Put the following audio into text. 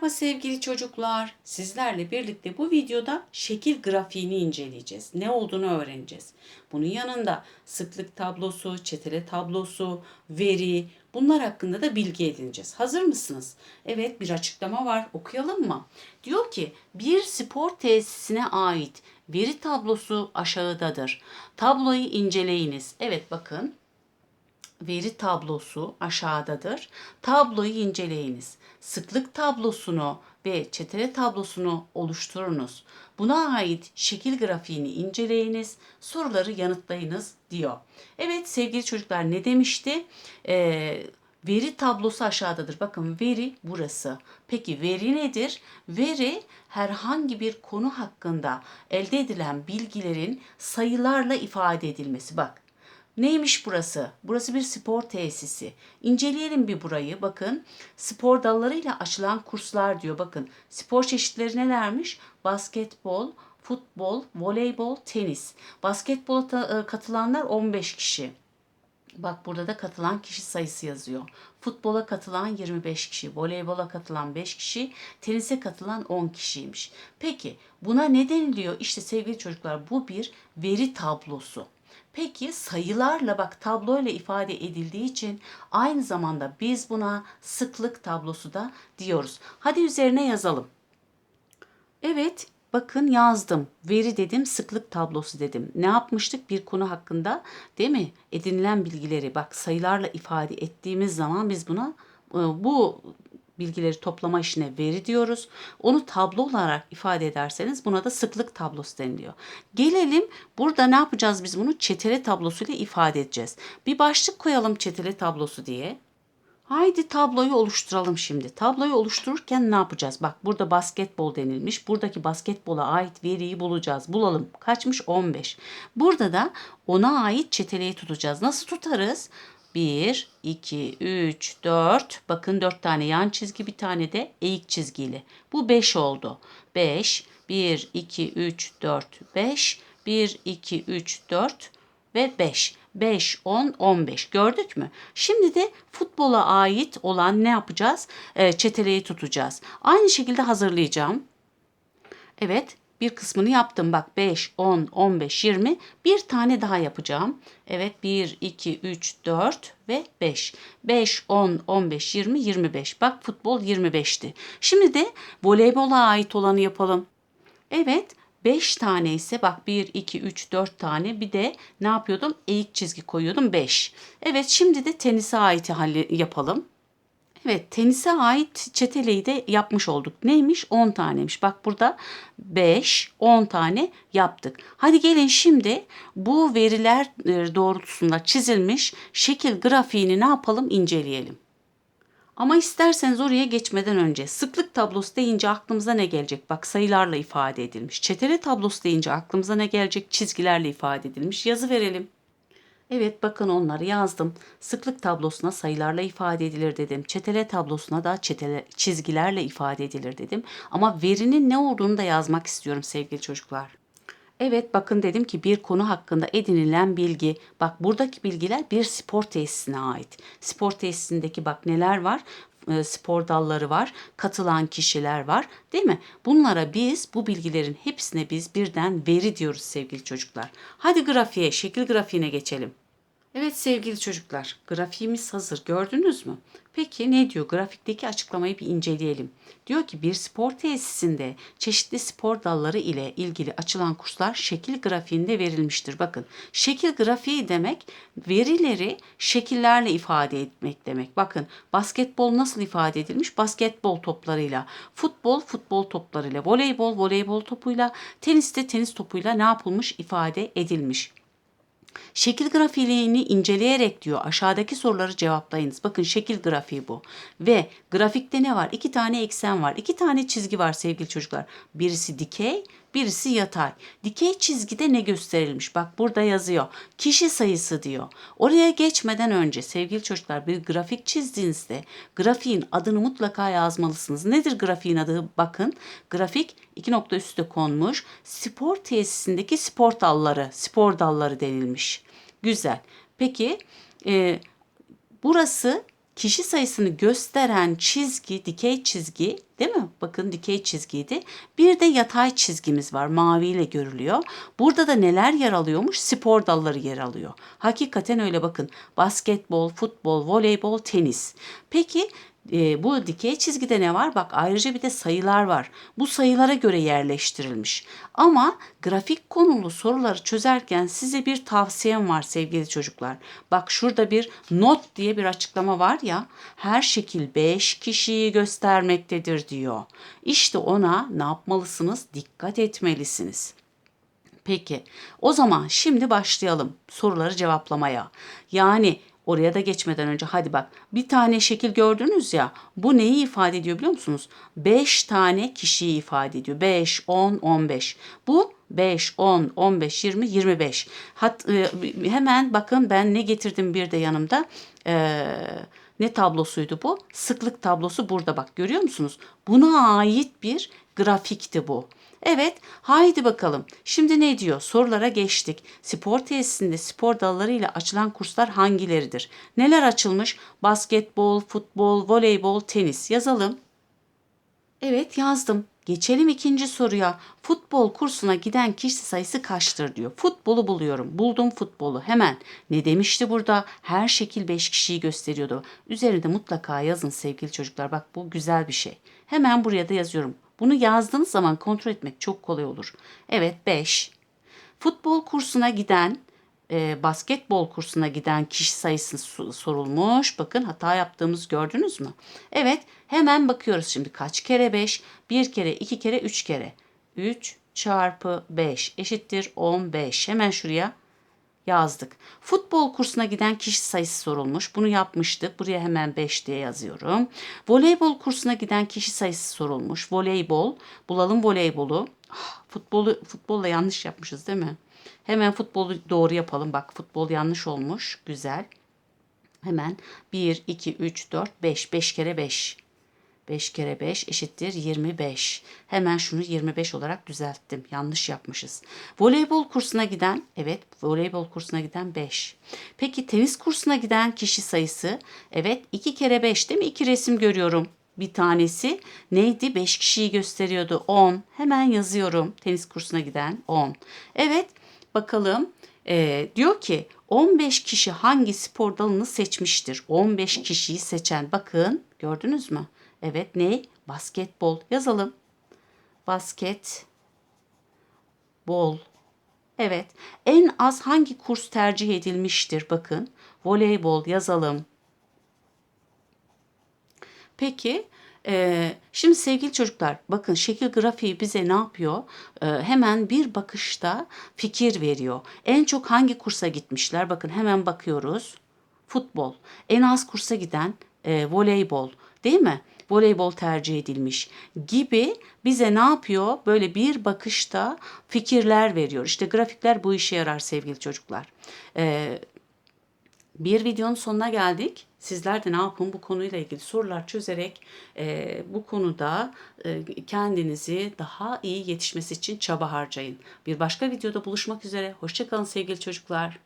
Merhaba sevgili çocuklar. Sizlerle birlikte bu videoda şekil grafiğini inceleyeceğiz. Ne olduğunu öğreneceğiz. Bunun yanında sıklık tablosu, çetele tablosu, veri bunlar hakkında da bilgi edineceğiz. Hazır mısınız? Evet bir açıklama var. Okuyalım mı? Diyor ki bir spor tesisine ait veri tablosu aşağıdadır. Tabloyu inceleyiniz. Evet bakın veri tablosu aşağıdadır. Tabloyu inceleyiniz. Sıklık tablosunu ve çetele tablosunu oluşturunuz. Buna ait şekil grafiğini inceleyiniz. Soruları yanıtlayınız diyor. Evet sevgili çocuklar ne demişti? Ee, Veri tablosu aşağıdadır. Bakın veri burası. Peki veri nedir? Veri herhangi bir konu hakkında elde edilen bilgilerin sayılarla ifade edilmesi. Bak Neymiş burası? Burası bir spor tesisi. İnceleyelim bir burayı. Bakın spor dallarıyla açılan kurslar diyor. Bakın spor çeşitleri nelermiş? Basketbol, futbol, voleybol, tenis. Basketbola e, katılanlar 15 kişi. Bak burada da katılan kişi sayısı yazıyor. Futbola katılan 25 kişi, voleybola katılan 5 kişi, tenise katılan 10 kişiymiş. Peki buna ne deniliyor? İşte sevgili çocuklar bu bir veri tablosu. Peki sayılarla bak tabloyla ifade edildiği için aynı zamanda biz buna sıklık tablosu da diyoruz. Hadi üzerine yazalım. Evet, bakın yazdım. Veri dedim, sıklık tablosu dedim. Ne yapmıştık bir konu hakkında? Değil mi? Edinilen bilgileri bak sayılarla ifade ettiğimiz zaman biz buna e, bu bilgileri toplama işine veri diyoruz. Onu tablo olarak ifade ederseniz buna da sıklık tablosu deniliyor. Gelelim burada ne yapacağız biz bunu? Çetele tablosuyla ifade edeceğiz. Bir başlık koyalım çetele tablosu diye. Haydi tabloyu oluşturalım şimdi. Tabloyu oluştururken ne yapacağız? Bak burada basketbol denilmiş. Buradaki basketbola ait veriyi bulacağız. Bulalım. Kaçmış? 15. Burada da ona ait çeteleyi tutacağız. Nasıl tutarız? 1, 2, 3, 4. Bakın 4 tane yan çizgi bir tane de eğik çizgiyle. Bu 5 oldu. 5, 1, 2, 3, 4, 5. 1, 2, 3, 4 ve 5. 5, 10, 15 gördük mü? Şimdi de futbola ait olan ne yapacağız? E, çeteleyi tutacağız. Aynı şekilde hazırlayacağım. Evet bir kısmını yaptım. Bak 5, 10, 15, 20 bir tane daha yapacağım. Evet 1, 2, 3, 4 ve 5. 5, 10, 15, 20, 25. Bak futbol 25'ti. Şimdi de voleybola ait olanı yapalım. Evet 5 tane ise bak 1, 2, 3, 4 tane bir de ne yapıyordum? Eğik çizgi koyuyordum 5. Evet şimdi de tenise ait yapalım. Evet tenise ait çeteleyi de yapmış olduk. Neymiş? 10 taneymiş. Bak burada 5, 10 tane yaptık. Hadi gelin şimdi bu veriler e, doğrultusunda çizilmiş şekil grafiğini ne yapalım inceleyelim. Ama isterseniz oraya geçmeden önce sıklık tablosu deyince aklımıza ne gelecek? Bak sayılarla ifade edilmiş. Çetele tablosu deyince aklımıza ne gelecek? Çizgilerle ifade edilmiş. Yazı verelim. Evet bakın onları yazdım. Sıklık tablosuna sayılarla ifade edilir dedim. Çetele tablosuna da çetele, çizgilerle ifade edilir dedim. Ama verinin ne olduğunu da yazmak istiyorum sevgili çocuklar. Evet bakın dedim ki bir konu hakkında edinilen bilgi. Bak buradaki bilgiler bir spor tesisine ait. Spor tesisindeki bak neler var? E, spor dalları var, katılan kişiler var değil mi? Bunlara biz bu bilgilerin hepsine biz birden veri diyoruz sevgili çocuklar. Hadi grafiğe, şekil grafiğine geçelim. Evet sevgili çocuklar, grafiğimiz hazır. Gördünüz mü? Peki ne diyor? Grafikteki açıklamayı bir inceleyelim. Diyor ki bir spor tesisinde çeşitli spor dalları ile ilgili açılan kurslar şekil grafiğinde verilmiştir. Bakın şekil grafiği demek verileri şekillerle ifade etmek demek. Bakın basketbol nasıl ifade edilmiş? Basketbol toplarıyla, futbol futbol toplarıyla, voleybol voleybol topuyla, tenis de tenis topuyla ne yapılmış? ifade edilmiş. Şekil grafiğini inceleyerek diyor aşağıdaki soruları cevaplayınız. Bakın şekil grafiği bu. Ve grafikte ne var? İki tane eksen var. iki tane çizgi var sevgili çocuklar. Birisi dikey, birisi yatay. Dikey çizgide ne gösterilmiş? Bak burada yazıyor. Kişi sayısı diyor. Oraya geçmeden önce sevgili çocuklar bir grafik çizdiğinizde grafiğin adını mutlaka yazmalısınız. Nedir grafiğin adı? Bakın grafik iki nokta üstte konmuş. Spor tesisindeki spor dalları, spor dalları denilmiş. Güzel. Peki e, burası kişi sayısını gösteren çizgi, dikey çizgi değil mi? Bakın dikey çizgiydi. Bir de yatay çizgimiz var. Maviyle görülüyor. Burada da neler yer alıyormuş? Spor dalları yer alıyor. Hakikaten öyle bakın. Basketbol, futbol, voleybol, tenis. Peki e, bu dikey çizgide ne var? Bak ayrıca bir de sayılar var. Bu sayılara göre yerleştirilmiş. Ama grafik konulu soruları çözerken size bir tavsiyem var sevgili çocuklar. Bak şurada bir not diye bir açıklama var ya. Her şekil 5 kişiyi göstermektedir diyor. İşte ona ne yapmalısınız? Dikkat etmelisiniz. Peki o zaman şimdi başlayalım soruları cevaplamaya. Yani oraya da geçmeden önce hadi bak bir tane şekil gördünüz ya bu neyi ifade ediyor biliyor musunuz? 5 tane kişiyi ifade ediyor. 5, 10, 15. Bu 5, 10, 15, 20, 25. Hat, e, hemen bakın ben ne getirdim bir de yanımda. Eee ne tablosuydu bu? Sıklık tablosu burada bak görüyor musunuz? Buna ait bir grafikti bu. Evet, haydi bakalım. Şimdi ne diyor? Sorulara geçtik. Spor tesisinde spor dallarıyla açılan kurslar hangileridir? Neler açılmış? Basketbol, futbol, voleybol, tenis. Yazalım. Evet yazdım. Geçelim ikinci soruya. Futbol kursuna giden kişi sayısı kaçtır diyor. Futbolu buluyorum. Buldum futbolu hemen. Ne demişti burada? Her şekil 5 kişiyi gösteriyordu. Üzerinde mutlaka yazın sevgili çocuklar. Bak bu güzel bir şey. Hemen buraya da yazıyorum. Bunu yazdığınız zaman kontrol etmek çok kolay olur. Evet 5. Futbol kursuna giden e, basketbol kursuna giden kişi sayısı sorulmuş. Bakın hata yaptığımız gördünüz mü? Evet hemen bakıyoruz şimdi kaç kere 5? 1 kere 2 kere 3 kere. 3 çarpı 5 eşittir 15. Hemen şuraya yazdık. Futbol kursuna giden kişi sayısı sorulmuş. Bunu yapmıştık. Buraya hemen 5 diye yazıyorum. Voleybol kursuna giden kişi sayısı sorulmuş. Voleybol. Bulalım voleybolu. Ah, futbolu futbolla yanlış yapmışız değil mi? Hemen futbolu doğru yapalım. Bak futbol yanlış olmuş. Güzel. Hemen 1, 2, 3, 4, 5. 5 kere 5. 5 kere 5 eşittir 25. Hemen şunu 25 olarak düzelttim. Yanlış yapmışız. Voleybol kursuna giden, evet voleybol kursuna giden 5. Peki tenis kursuna giden kişi sayısı? Evet 2 kere 5 değil mi? 2 resim görüyorum. Bir tanesi neydi? 5 kişiyi gösteriyordu. 10. Hemen yazıyorum. Tenis kursuna giden 10. Evet bakalım. Ee, diyor ki 15 kişi hangi spor dalını seçmiştir? 15 kişiyi seçen bakın gördünüz mü? Evet ne? Basketbol yazalım. Basket bol. Evet. En az hangi kurs tercih edilmiştir? Bakın. Voleybol yazalım. Peki ee, şimdi sevgili çocuklar bakın şekil grafiği bize ne yapıyor? Ee, hemen bir bakışta fikir veriyor. En çok hangi kursa gitmişler? Bakın hemen bakıyoruz. Futbol. En az kursa giden e, voleybol değil mi? Voleybol tercih edilmiş gibi bize ne yapıyor? Böyle bir bakışta fikirler veriyor. İşte grafikler bu işe yarar sevgili çocuklar. Ee, bir videonun sonuna geldik. Sizler de ne yapın bu konuyla ilgili sorular çözerek e, bu konuda e, kendinizi daha iyi yetişmesi için çaba harcayın. Bir başka videoda buluşmak üzere. Hoşçakalın sevgili çocuklar.